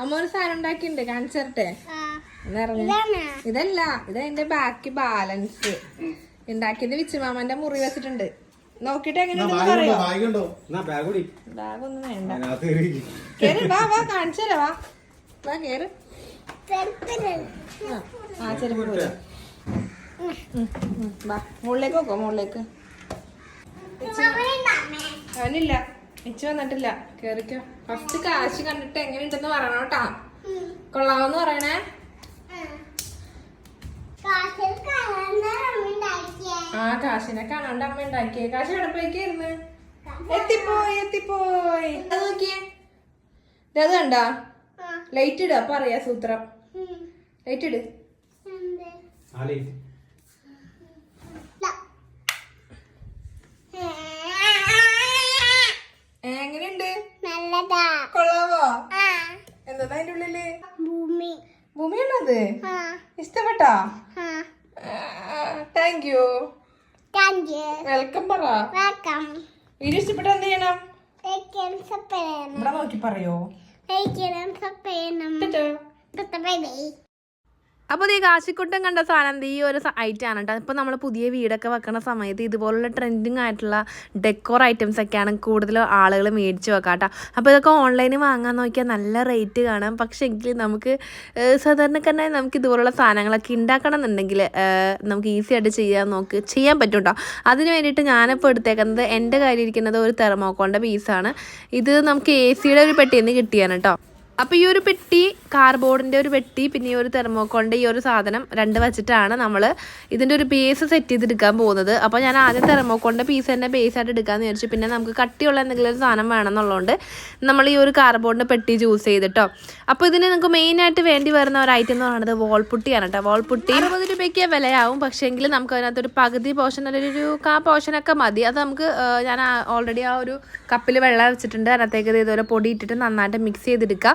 അമ്മ ഒരു സാധനം ഉണ്ടാക്കിണ്ട് കാണിച്ചരട്ടെ? ഇതല്ല ഇത് അതിന്റെ ബാക്കി ബാലൻസ്. ഉണ്ടാക്കിയത് വിച്ചുമാമന്റെ മുറി വെച്ചിട്ടുണ്ട്. നോക്കിട്ട് എങ്ങനെയുണ്ടെന്ന് പറയോ. വായിക്കണ്ടോ എന്നാ ബാഗ് കൂടി. ബാഗ് ഒന്നും വേണ്ട. കേറ് വാ വാ കാണിച്ചു വാ. വാ കേറ്. ആ, ചെരുപ്പ് വാ മുകളിലേക്ക് നോക്കോ മുകളിലേക്ക്. അവനില്ല. ഇച്ചു വന്നിട്ടില്ല. കേറിക്കോ. ഫസ്റ്റ് കാശ് കണ്ടിട്ട് എങ്ങനെയുണ്ടെന്ന് പറയണം കേട്ടാ. കൊള്ളാവെന്ന് പറയണേ. ആ. കാശിനെ കാണാണ്ട് അമ്മ ഉണ്ടാക്കിയേ. കാശ് എടപ്പേക്കായിരുന്നു എത്തിപ്പോയി എത്തിപ്പോയി. അത് നോക്കിയേ. ദേ അത് കണ്ടാ? ലൈറ്റ് ഇടുക പറയാ സൂത്രം. ലൈറ്റ് ഇട്. ആ ലൈറ്റ് എന്താ അതിന്റെ ഉള്ളിൽ. ഭൂമി. ഭൂമിയാണത്? ഇഷ്ടപ്പെട്ടാ? Thank you thank you welcome പറ. വെൽക്കം വീഡിയോ ഇഷ്ടപ്പെട്ട എന്ത് ചെയ്യണം? ഇവിടെ നോക്കി പറയോ? സബ്സ്ക്രൈബ് ബൈ അപ്പോൾ ഈ കാശിക്കുട്ടൻ കണ്ട സാധനം ഈ ഒരു ഐറ്റം ആണ് കേട്ടോ. ഇപ്പോൾ നമ്മൾ പുതിയ വീടൊക്കെ വെക്കുന്ന സമയത്ത് ഇതുപോലുള്ള ട്രെൻഡിങ് ആയിട്ടുള്ള ഡെക്കോർ ഐറ്റംസ് ഒക്കെയാണ് കൂടുതൽ ആളുകൾ മേടിച്ച് വെക്കുക കേട്ടോ. അപ്പോൾ ഇതൊക്കെ ഓൺലൈനിൽ വാങ്ങാൻ നോക്കിയാൽ നല്ല റേറ്റ് കാണാം. പക്ഷേ എങ്കിൽ നമുക്ക് സാധാരണക്കന്നെ നമുക്ക് ഇതുപോലുള്ള സാധനങ്ങളൊക്കെ ഉണ്ടാക്കണം എന്നുണ്ടെങ്കിൽ നമുക്ക് ഈസി ആയിട്ട് ചെയ്യാൻ നോക്ക് ചെയ്യാൻ പറ്റും കേട്ടോ. അതിന് വേണ്ടിയിട്ട് ഞാനിപ്പോൾ എടുത്തേക്കുന്നത് എന്റെ കയ്യിലിരിക്കുന്നത് ഒരു തെർമോക്കോളിന്റെ പീസാണ് ഇത് നമുക്ക് എ സിയുടെ ഒരു പെട്ടിയിൽ നിന്ന് കിട്ടിയാണ് കേട്ടോ. അപ്പോൾ ഈ ഒരു പെട്ടി കാർബോർഡിന്റെ ഒരു പെട്ടി പിന്നെ ഈ ഒരു തെർമോക്കോളിന്റെ ഈ ഒരു സാധനം രണ്ട് വെച്ചിട്ടാണ് നമ്മൾ ഇതിന്റെ ഒരു ബേസ് സെറ്റ് ചെയ്തെടുക്കാൻ പോകുന്നത്. അപ്പോൾ ഞാൻ ആദ്യം തെർമോക്കോളിന്റെ പീസ് തന്നെ ബേസ് ആയിട്ട് എടുക്കാന്ന് വിചാരിച്ചു. പിന്നെ നമുക്ക് കട്ടിയുള്ള എന്തെങ്കിലും ഒരു സാധനം വേണമെന്നുള്ളതുകൊണ്ട് നമ്മൾ ഈ ഒരു കാർബോർഡിന്റെ പെട്ടി ചൂസ് ചെയ്തിട്ടോ. അപ്പോൾ ഇതിന് മെയിൻ ആയിട്ട് വേണ്ടി വരുന്ന ഒരു ഐറ്റം എന്ന് പറയുന്നത് വോൾപുട്ടിയാണ് കേട്ടോ വോൾപുട്ടി അറുപത് രൂപയ്ക്ക് വിലയാവും. പക്ഷേ എങ്കിൽ നമുക്ക് അതിനകത്തൊരു പകുതി പോർഷൻ അല്ലെങ്കിൽ ഒരു കാ പോർഷനൊക്കെ മതി. അത് നമുക്ക് ഞാൻ ഓൾറെഡി ആ ഒരു കപ്പിൽ വെള്ളം വെച്ചിട്ടുണ്ട് അതിനകത്തേക്ക് ഇത് ഇതുപോലെ പൊടി ഇട്ടിട്ട് നന്നായിട്ട് മിക്സ് ചെയ്തെടുക്കുക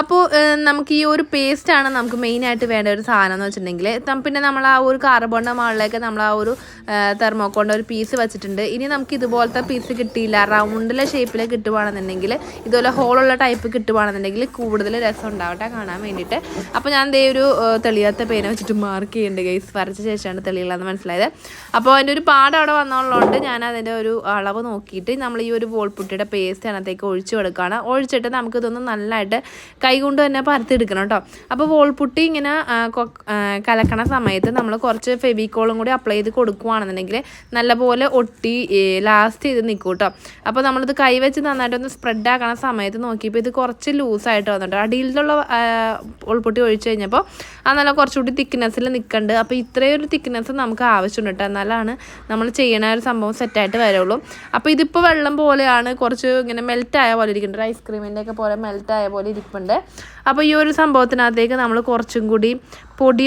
അപ്പോൾ നമുക്ക് ഈ ഒരു പേസ്റ്റാണ് നമുക്ക് മെയിനായിട്ട് വേണ്ട ഒരു സാധനം എന്ന് വെച്ചിട്ടുണ്ടെങ്കിൽ പിന്നെ നമ്മൾ ആ ഒരു കാർബണിന്റെ മുകളിലേക്ക് നമ്മൾ ആ ഒരു തെർമോക്കോണ്ട ഒരു പീസ് വെച്ചിട്ടുണ്ട്. ഇനി നമുക്ക് ഇതുപോലത്തെ പീസ് കിട്ടിയില്ല. റൗണ്ടിലെ ഷേപ്പിൽ കിട്ടുവാണെന്നുണ്ടെങ്കിൽ ഇതുപോലെ ഹോളുള്ള ടൈപ്പ് കിട്ടുവാണെന്നുണ്ടെങ്കിൽ കൂടുതൽ രസം ഉണ്ടാവട്ടെ കാണാൻ വേണ്ടിയിട്ട്. അപ്പോൾ ഞാൻ ദേ ഒരു തെളിയാത്ത പേന വെച്ചിട്ട് മാർക്ക് ചെയ്യേണ്ട ഗൈസ് വരച്ച ശേഷമാണ് തെളിയില്ലാന്ന് മനസ്സിലായത്. അപ്പോൾ അതിന്റെ ഒരു പാട് അവിടെ വന്നുള്ളതുകൊണ്ട് ഞാൻ അതിന്റെ ഒരു അളവ് നോക്കിയിട്ട് നമ്മൾ ഈ ഒരു വോൾപുട്ടിയുടെ പേസ്റ്റ് അതിനകത്തേക്ക് ഒഴിച്ചു കൊടുക്കുകയാണ്. ഒഴിച്ചിട്ട് നമുക്കിതൊന്ന് നല്ലതായിട്ട് കൈ കൊണ്ട് തന്നെ പരത്തിയെടുക്കണം കേട്ടോ. അപ്പോൾ വോൾപുട്ടി ഇങ്ങനെ കലക്കണ സമയത്ത് നമ്മൾ കുറച്ച് ഫെവിക്കോളും കൂടി അപ്ലൈ ചെയ്ത് കൊടുക്കുകയാണെന്നുണ്ടെങ്കിൽ നല്ലപോലെ ഒട്ടി ലാസ്റ്റ് ചെയ്ത് നിൽക്കും കേട്ടോ. അപ്പോൾ നമ്മളിത് കൈ വെച്ച് നന്നായിട്ടൊന്ന് സ്പ്രെഡ് ആക്കണ സമയത്ത് നോക്കിയപ്പോൾ ഇത് കുറച്ച് ലൂസായിട്ട് വന്നിട്ട് അടിയിലുള്ള വോൾപുട്ടി ഒഴിച്ച് കഴിഞ്ഞപ്പോൾ ആ നല്ല കുറച്ചുകൂടി തിക്നെസ്സിൽ നിൽക്കുന്നുണ്ട് അപ്പോൾ ഇത്രയും ഒരു തിക്നെസ് നമുക്ക് ആവശ്യമുണ്ട് കേട്ടോ. എന്നാലാണ് നമ്മൾ ചെയ്യണ ഒരു സംഭവം സെറ്റായിട്ട് വരുള്ളൂ. അപ്പോൾ ഇതിപ്പോൾ വെള്ളം പോലെയാണ് കുറച്ച് ഇങ്ങനെ മെൽറ്റ് ആയ പോലെ ഇരിക്കുന്നുണ്ട് ഐസ്ക്രീമിന്റെ ഒക്കെ പോലെ മെൽറ്റ് ആയ പോലെ ഇരിപ്പുണ്ട്. അപ്പോൾ ഈ ഒരു സംഭവത്തിനകത്തേക്ക് നമ്മൾ കുറച്ചും കൂടി പൊടി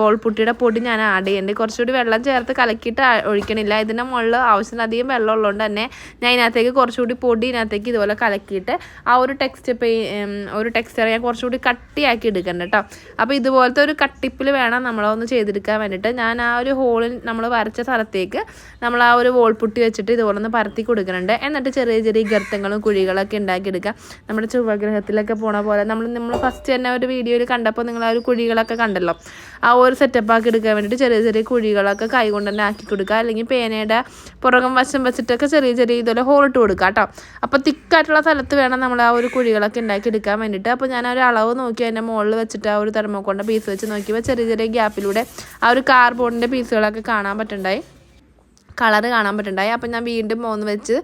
വോൾപുട്ടിയുടെ പൊടി ഞാൻ ആഡ് ചെയ്യുന്നുണ്ട്. കുറച്ചുകൂടി വെള്ളം ചേർത്ത് കലക്കിയിട്ട് ഒഴിക്കണില്ല. ഇതിന്റെ മുകളിൽ ആവശ്യത്തിനധികം വെള്ളം ഉള്ളതുകൊണ്ട് തന്നെ ഞാൻ ഇതിനകത്തേക്ക് കുറച്ചുകൂടി പൊടി ഇതിനകത്തേക്ക് ഇതുപോലെ കലക്കിയിട്ട് ആ ഒരു ടെക്സ്റ്റ് ഒരു ടെക്സ്ചർ ഞാൻ കുറച്ചുകൂടി കട്ടിയാക്കി എടുക്കണം കേട്ടോ. അപ്പോൾ ഇതുപോലത്തെ ഒരു കട്ടിപ്പിൽ വേണം നമ്മളൊന്ന് ചെയ്തെടുക്കാൻ വേണ്ടിയിട്ട്. ഞാൻ ആ ഒരു ഹോളിൽ നമ്മൾ വരച്ച സ്ഥലത്തേക്ക് നമ്മൾ ആ ഒരു വോൾപുട്ടി വെച്ചിട്ട് ഇതുപോലെ ഒന്ന് പരത്തി കൊടുക്കുന്നുണ്ട് എന്നിട്ട് ചെറിയ ചെറിയ ഗർത്തങ്ങളും കുഴികളൊക്കെ ഉണ്ടാക്കിയെടുക്കുക. നമ്മുടെ ചുവഗ്രഹത്തിലൊക്കെ പോണ പോലെ. നമ്മൾ നമ്മൾ ഫസ്റ്റ് തന്നെ ഒരു വീഡിയോയിൽ കണ്ടപ്പോൾ നിങ്ങൾ ആ ഒരു കുഴികളൊക്കെ കണ്ടല്ലോ. ആ ഒരു സെറ്റപ്പ് ആക്കി എടുക്കാൻ വേണ്ടിയിട്ട് ചെറിയ ചെറിയ കുഴികളൊക്കെ കൈ കൊണ്ട് തന്നെ ആക്കി കൊടുക്കുക. അല്ലെങ്കിൽ പേനയുടെ പുറകം വശം വെച്ചിട്ടൊക്കെ ചെറിയ ചെറിയ ഇതുപോലെ ഹോളിട്ട് കൊടുക്കുക കേട്ടോ. അപ്പോൾ തിക്കായിട്ടുള്ള സ്ഥലത്ത് വേണം നമ്മൾ ആ ഒരു കുഴികളൊക്കെ ഉണ്ടാക്കി എടുക്കാൻ വേണ്ടിയിട്ട്. അപ്പോൾ ഞാൻ ഒരു അളവ് നോക്കി അതിന്റെ മുകളിൽ വെച്ചിട്ട് ആ ഒരു തെർമോക്കോണിന്റെ പീസ് വെച്ച് നോക്കിയപ്പോൾ ചെറിയ ചെറിയ ഗ്യാപ്പിലൂടെ ആ ഒരു കാർബോണിന്റെ പീസുകളൊക്കെ കാണാൻ പറ്റുണ്ടായി. കളറ് കാണാൻ പറ്റുണ്ടായി. അപ്പം ഞാൻ വീണ്ടും മൂന്ന് വെച്ച്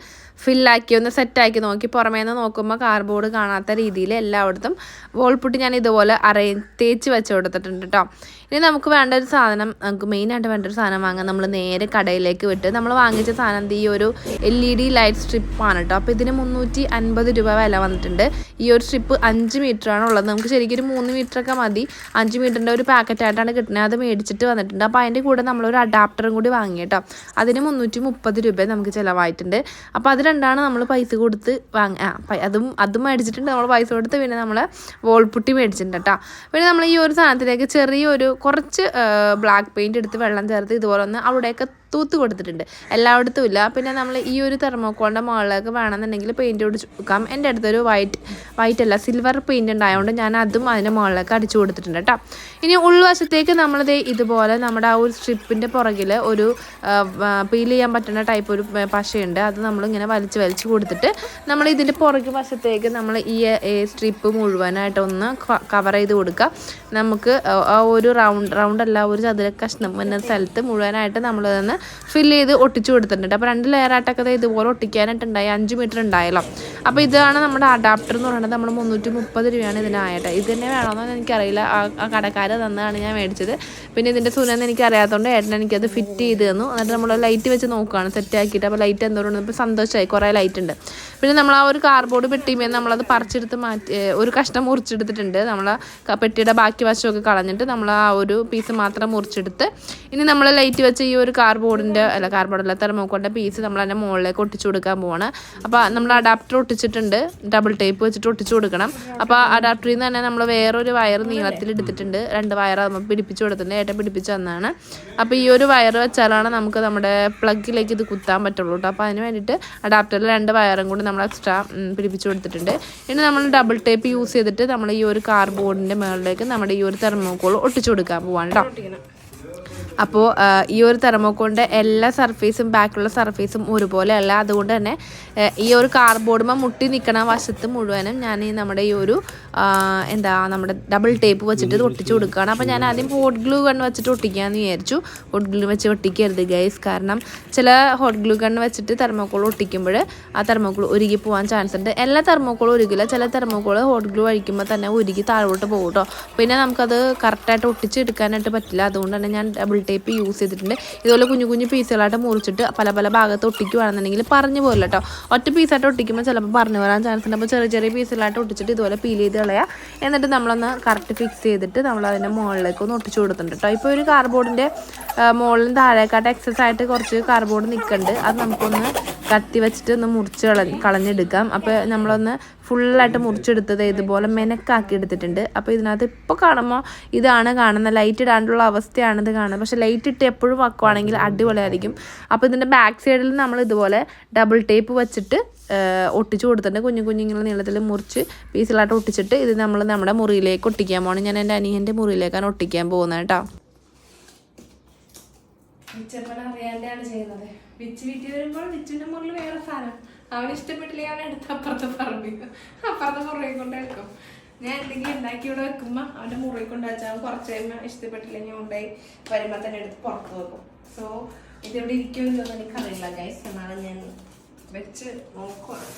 ഫില്ലാക്കി ഒന്ന് സെറ്റാക്കി നോക്കി. പുറമേ നിന്ന് നോക്കുമ്പോൾ കാർബോർഡ് കാണാത്ത രീതിയിൽ എല്ലായിടത്തും വോൾപുട്ട് ഞാൻ ഇതുപോലെ അറേ തേച്ച് വെച്ച് കൊടുത്തിട്ടുണ്ട് കേട്ടോ ഇനി നമുക്ക് വേണ്ട ഒരു സാധനം നമുക്ക് മെയിനായിട്ട് വേണ്ട ഒരു സാധനം വാങ്ങാൻ നമ്മൾ നേരെ കടയിലേക്ക് വിട്ട് നമ്മൾ വാങ്ങിച്ച സാധനം ഈ ഒരു എൽ ഇ ഡി ലൈറ്റ് സ്ട്രിപ്പാണ് കേട്ടോ അപ്പോൾ ഇതിന് മുന്നൂറ്റി അൻപത് രൂപ വില വന്നിട്ടുണ്ട്. ഈ ഒരു സ്ട്രിപ്പ് അഞ്ച് മീറ്ററാണ് ഉള്ളത്. നമുക്ക് ശരിക്കും ഒരു മൂന്ന് മീറ്ററൊക്കെ മതി. അഞ്ച് മീറ്ററിന്റെ ഒരു പാക്കറ്റായിട്ടാണ് കിട്ടുന്നത്. അത് മേടിച്ചിട്ട് വന്നിട്ടുണ്ട്. അപ്പോൾ അതിന്റെ കൂടെ നമ്മളൊരു അഡാപ്റ്ററും കൂടി വാങ്ങി കേട്ടോ അതിന് മുന്നൂറ്റി മുപ്പത് രൂപ നമുക്ക് ചിലവായിട്ടുണ്ട്. അപ്പോൾ അത് രണ്ടാണ് നമ്മൾ പൈസ കൊടുത്ത് വാങ്ങ ആ, അതും അതും മേടിച്ചിട്ടുണ്ട്. നമ്മൾ പൈസ കൊടുത്ത് പിന്നെ നമ്മൾ വോൾപുട്ടി മേടിച്ചിട്ടുണ്ട് കേട്ടോ പിന്നെ നമ്മൾ ഈ ഒരു സാധനത്തിലേക്ക് ചെറിയൊരു കുറച്ച് ബ്ലാക്ക് പെയിന്റ് എടുത്ത് വെള്ളം ചേർത്ത് ഇതുപോലെ ഒന്ന് അവിടെയൊക്കെ തൂത്ത് കൊടുത്തിട്ടുണ്ട്. എല്ലായിടത്തും ഇല്ല. പിന്നെ നമ്മൾ ഈ ഒരു തെർമോക്കോളിന്റെ മുകളിലേക്ക് വേണമെന്നുണ്ടെങ്കിൽ പെയിന്റ് ഒടിച്ച് കൊടുക്കാം എന്റെ അടുത്തൊരു വൈറ്റ് വൈറ്റ് അല്ല സിൽവർ പെയിന്റ് ഉണ്ടായതുകൊണ്ട് ഞാൻ അതും അതിന്റെ മുകളിലേക്ക് അടിച്ചു കൊടുത്തിട്ടുണ്ട് കേട്ടോ. ഇനി ഉൾവശത്തേക്ക് നമ്മളിത് ഇതുപോലെ നമ്മുടെ ആ ഒരു സ്ട്രിപ്പിന്റെ പുറകിൽ ഒരു പീൽ ചെയ്യാൻ പറ്റുന്ന ടൈപ്പ് ഒരു പശയുണ്ട്. അത് നമ്മളിങ്ങനെ വലിച്ച് വലിച്ച് കൊടുത്തിട്ട് നമ്മൾ ഇതിന്റെ പുറകു വശത്തേക്ക് നമ്മൾ ഈ സ്ട്രിപ്പ് മുഴുവനായിട്ട് ഒന്ന് കവർ ചെയ്ത് കൊടുക്കുക. നമുക്ക് ആ- ഒരു റൗണ്ട് റൗണ്ട് അല്ല ഒരു ചതുര കഷ്ണം എന്ന സ്ഥലത്ത് മുഴുവനായിട്ട് നമ്മളതൊന്ന് തന്നെ ഫില്ല് ചെയ്ത് ഒട്ടിച്ചു കൊടുത്തിട്ടുണ്ട്. അപ്പോൾ രണ്ട് ലെയറായിട്ടൊക്കെ ഇതുപോലെ ഒട്ടിക്കാനായിട്ടുണ്ടായി. അഞ്ച് മീറ്റർ ഉണ്ടായല്ലോ അപ്പോൾ ഇതാണ് നമ്മുടെ അഡാപ്റ്റർ എന്ന് പറയുന്നത്. നമ്മൾ മുന്നൂറ്റി മുപ്പത് രൂപയാണ് ഇതിനായിട്ട് ഇത് തന്നെ വേണമെന്ന് എനിക്കറിയില്ല. ആ കടക്കാർ തന്നതാണ് ഞാൻ മേടിച്ചത്. പിന്നെ ഇതിന്റെ സുനെന്ന് എനിക്ക് അറിയാത്തതുകൊണ്ട് ഏട്ടൻ എനിക്കത് ഫിറ്റ് ചെയ്ത് തന്നു. എന്നിട്ട് നമ്മൾ ലൈറ്റ് വെച്ച് നോക്കുകയാണ് സെറ്റ് ആക്കിയിട്ട്. അപ്പോൾ ലൈറ്റ് എന്തോരം ഇപ്പോൾ സന്തോഷമായി കുറേ ലൈറ്റ് ഉണ്ട്. പിന്നെ നമ്മൾ ആ ഒരു കാർബോർഡ് പെട്ടിമേൽ നമ്മളത് പറിച്ചെടുത്ത് മാറ്റി ഒരു കഷ്ണം മുറിച്ചെടുത്തിട്ടുണ്ട്. നമ്മൾ പെട്ടിയുടെ ബാക്കി വശമൊക്കെ കളഞ്ഞിട്ട് നമ്മൾ ആ ഒരു പീസ് മാത്രം മുറിച്ചെടുത്ത് ഇനി നമ്മൾ ലൈറ്റ് വെച്ച് ഈ ഒരു കാർബോർഡിന്റെ അല്ല കാർബോർഡല്ല തെർമോക്കോളിന്റെ പീസ് നമ്മൾ അതിന്റെ മുകളിലേക്ക് ഒട്ടിച്ചു കൊടുക്കാൻ പോവാണ്. അപ്പോൾ നമ്മൾ അഡാപ്റ്റർ ഒട്ടിച്ചിട്ടുണ്ട്. ഡബിൾ ടേപ്പ് വെച്ചിട്ട് ഒട്ടിച്ചു കൊടുക്കണം. അപ്പോൾ അഡാപ്റ്ററിൽ നിന്ന് തന്നെ നമ്മൾ വേറൊരു വയർ നീളത്തിൽ എടുത്തിട്ടുണ്ട് രണ്ട് വയർ നമ്മൾ പിടിപ്പിച്ചു കൊടുത്തിട്ടുണ്ട്. ഏട്ടൻ പിടിപ്പിച്ച് തന്നതാണ് അപ്പോൾ ഈ ഒരു വയർ വെച്ചാലാണ് നമുക്ക് നമ്മുടെ പ്ലഗിലേക്ക് ഇത് കുത്താൻ പറ്റുള്ളൂ കേട്ടോ അപ്പോൾ അതിന് വേണ്ടിയിട്ട് അഡാപ്റ്ററിൽ രണ്ട് വയറും കൂടി നമ്മൾ എക്സ്ട്രാ പിടിപ്പിച്ചു കൊടുത്തിട്ടുണ്ട്. ഇനി നമ്മൾ ഡബിൾ ടേപ്പ് യൂസ് ചെയ്തിട്ട് നമ്മൾ ഈ ഒരു കാർബോർഡിന്റെ മുകളിലേക്ക് നമ്മുടെ ഈ ഒരു തെർമോക്കോൾ ഒട്ടിച്ചു കൊടുക്കാൻ പോവാണ് കേട്ടോ അപ്പോൾ ഈ ഒരു തെർമോക്കോളിന്റെ എല്ലാ സർഫേസും ബാക്കിലുള്ള സർഫേസും ഒരുപോലെയല്ല. അതുകൊണ്ട് തന്നെ ഈ ഒരു കാർബോർഡുമ്പോൾ മുട്ടി നിൽക്കണ വശത്ത് മുഴുവനും ഞാൻ ഈ നമ്മുടെ ഈ ഒരു എന്താ നമ്മുടെ ഡബിൾ ടേപ്പ് വെച്ചിട്ട് ഇത് ഒട്ടിച്ച് കൊടുക്കുകയാണ്. അപ്പോൾ ഞാൻ ആദ്യം ഹോട്ട് ഗ്ലൂ ഗൺ വെച്ചിട്ട് ഒട്ടിക്കാമെന്ന് വിചാരിച്ചു. ഹോട്ട് ഗ്ലൂ വെച്ച് ഒട്ടിക്കരുത് ഗൈസ് കാരണം ചില ഹോട്ട് ഗ്ലൂ ഗൺ വെച്ചിട്ട് തെർമോക്കോൾ ഒട്ടിക്കുമ്പോൾ ആ തെർമോക്കോൾ ഉരുകി പോകാൻ ചാൻസ് ഉണ്ട്. എല്ലാ തെർമോക്കോളും ഉരുകില്ല. ചില തെർമോക്കോൾ ഹോട്ട് ഗ്ലൂ അഴിക്കുമ്പോൾ തന്നെ ഉരുകി താഴോട്ട് പോകും കേട്ടോ പിന്നെ നമുക്കത് കറക്റ്റായിട്ട് ഒട്ടിച്ചെടുക്കാനായിട്ട് പറ്റില്ല. അതുകൊണ്ട് തന്നെ ഞാൻ ഡബിൾ ടേപ്പ് യൂസ് ചെയ്തിട്ടുണ്ട്. ഇതുപോലെ കുഞ്ഞു കുഞ്ഞു പീസുകളായിട്ട് മുറിച്ചിട്ട് പല പല ഭാഗത്ത് ഒട്ടിക്കുകയാണെന്നുണ്ടെങ്കിൽ പറഞ്ഞു പോലെ കേട്ടോ ഒറ്റ പീസായിട്ട് ഒട്ടിക്കുമ്പോൾ ചിലപ്പോൾ പറഞ്ഞു വരാൻ ചാൻസ് ഉണ്ട്. അപ്പോൾ ചെറിയ ചെറിയ പീസുകളായിട്ട് ഒട്ടിച്ചിട്ട് ഇതുപോലെ പീൽ ചെയ്ത് കളയുക എന്നിട്ട് നമ്മളൊന്ന് കറക്റ്റ് ഫിക്സ് ചെയ്തിട്ട് നമ്മൾ അതിന്റെ മുകളിലേക്ക് ഒന്ന് ഒട്ടിച്ചു കൊടുത്തിട്ടുണ്ട് കേട്ടോ ഇപ്പോൾ ഒരു കാർബോർഡിന്റെ മുകളിലും താഴേക്കാട്ട് എക്സസ് ആയിട്ട് കുറച്ച് കാർബോർഡ് നിൽക്കുന്നുണ്ട് അത് നമുക്കൊന്ന് കത്തി വെച്ചിട്ട് ഒന്ന് മുറിച്ച് കള കളഞ്ഞെടുക്കാം. അപ്പോൾ നമ്മളൊന്ന് ഫുള്ളായിട്ട് മുറിച്ചെടുത്തത് ഇതുപോലെ മെനക്കാക്കി എടുത്തിട്ടുണ്ട്. അപ്പോൾ ഇതിനകത്ത് ഇപ്പോൾ കാണുമ്പോൾ ഇതാണ് കാണുന്ന ലൈറ്റ് ഇടാണ്ടുള്ള അവസ്ഥയാണ് ഇത് കാണുന്നത്. പക്ഷേ ലൈറ്റ് ഇട്ട് എപ്പോഴും വെക്കുവാണെങ്കിൽ അടിപൊളിയായിരിക്കും. അപ്പോൾ ഇതിന്റെ ബാക്ക് സൈഡിൽ നമ്മൾ ഇതുപോലെ ഡബിൾ ടേപ്പ് വെച്ചിട്ട് ഒട്ടിച്ചു കൊടുത്തിട്ടുണ്ട്. കുഞ്ഞു കുഞ്ഞിങ്ങനെ നീളത്തിൽ മുറിച്ച് പീസിലായിട്ട് ഒട്ടിച്ചിട്ട് ഇത് നമ്മൾ നമ്മുടെ മുറിയിലേക്ക് ഒട്ടിക്കാൻ പോകണം ഞാൻ എന്റെ അനിയന്റെ മുറിയിലേക്കാണ് ഒട്ടിക്കാൻ പോകുന്നത് കേട്ടോ. വിച്ചപ്പന അറിയാണ്ടാണ് ചെയ്യുന്നത്. വിച്ച് വീട്ടിൽ വരുമ്പോൾ വിച്ചിന്റെ മുറിൽ വേറെ സാധനം. അവന് ഇഷ്ടപ്പെട്ടില്ലേ അവൻ എടുത്ത് അപ്പുറത്തെ പറമ്പിൽ. അപ്പുറത്തെ മുറിയിൽ കൊണ്ട് വെക്കും. ഞാൻ എന്തെങ്കിലും ഉണ്ടാക്കി ഇവിടെ വെക്കുമ്പോൾ അവന്റെ മുറിയിൽ കൊണ്ട് വെച്ചാൽ അവൻ കുറച്ച് കഴിയുമ്പോൾ ഇഷ്ടപ്പെട്ടില്ലെങ്കിൽ ഉണ്ടായി വരുമ്പോൾ തന്നെ എടുത്ത് പുറത്ത് വെക്കും. സോ ഇതിവിടെ ഇരിക്കുമെന്നൊന്നും എനിക്കറിയില്ല ഗൈസ് എന്നാണ് ഞാൻ വെച്ച് നോക്കുവാണ്.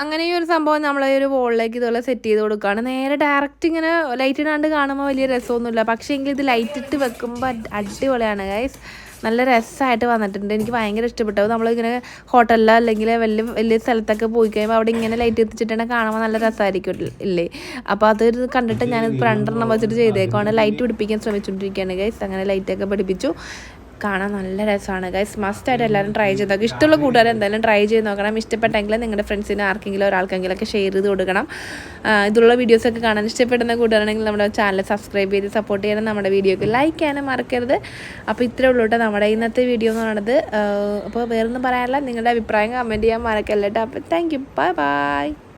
അങ്ങനെ ഈ ഒരു സംഭവം നമ്മൾ ഈ ഒരു വോളിലേക്ക് ഇതുപോലെ സെറ്റ് ചെയ്ത് കൊടുക്കുകയാണ് നേരെ ഡയറക്റ്റ് ഇങ്ങനെ ലൈറ്റ് ഇടാണ്ട് കാണുമ്പോൾ വലിയ രസമൊന്നുമില്ല. പക്ഷേ എങ്കിൽ ഇത് ലൈറ്റ് ഇട്ട് വെക്കുമ്പോൾ അടിപൊളിയാണ് ഗൈസ് നല്ല രസമായിട്ട് വന്നിട്ടുണ്ട്. എനിക്ക് ഭയങ്കര ഇഷ്ടപ്പെട്ടു. നമ്മളിങ്ങനെ ഹോട്ടലിലോ അല്ലെങ്കിൽ വലിയ വലിയ സ്ഥലത്തൊക്കെ പോയി കഴിയുമ്പോൾ അവിടെ ഇങ്ങനെ ലൈറ്റ് എത്തിച്ചിട്ടുണ്ടെങ്കിൽ കാണുമ്പോൾ നല്ല രസമായിരിക്കും ഇല്ലേ? അപ്പോൾ അത് കണ്ടിട്ട് ഞാൻ രണ്ടെണ്ണം വെച്ചിട്ട് ചെയ്തേക്കുവാണ്. ലൈറ്റ് പിടിപ്പിക്കാൻ ശ്രമിച്ചുകൊണ്ടിരിക്കുകയാണ് ഗൈസ് അങ്ങനെ ലൈറ്റൊക്കെ പിടിപ്പിച്ചു. കാണാൻ നല്ല രസമാണ്. ഗൈസ് മസ്റ്റായിട്ട് എല്ലാവരും ട്രൈ ചെയ്ത് നോക്കുക ഇഷ്ടമുള്ള കൂട്ടുകാർ എന്തായാലും ട്രൈ ചെയ്ത് നോക്കണം. ഇഷ്ടപ്പെട്ടെങ്കിൽ നിങ്ങളുടെ ഫ്രണ്ട്സിന് ആർക്കെങ്കിലും ഒരാൾക്കെങ്കിലും ഒക്കെ ഷെയർ ചെയ്ത് കൊടുക്കണം. ഇതിലുള്ള വീഡിയോസൊക്കെ കാണാൻ ഇഷ്ടപ്പെടുന്ന കൂട്ടുകാരാണെങ്കിൽ നമ്മുടെ ചാനൽ സബ്സ്ക്രൈബ് ചെയ്ത് സപ്പോർട്ട് ചെയ്യണം. നമ്മുടെ വീഡിയോക്ക് ലൈക്ക് ചെയ്യാനും മറക്കരുത്. അപ്പോൾ ഇത്രേ ഉള്ളൂ കേട്ടോ നമ്മുടെ ഇന്നത്തെ വീഡിയോ എന്ന് പറയുന്നത് അപ്പോൾ വേറൊന്നും പറയാനില്ല. നിങ്ങളുടെ അഭിപ്രായം കമന്റ് ചെയ്യാൻ മറക്കല്ലേട്ടോ അപ്പോൾ താങ്ക് യു ബൈ ബൈ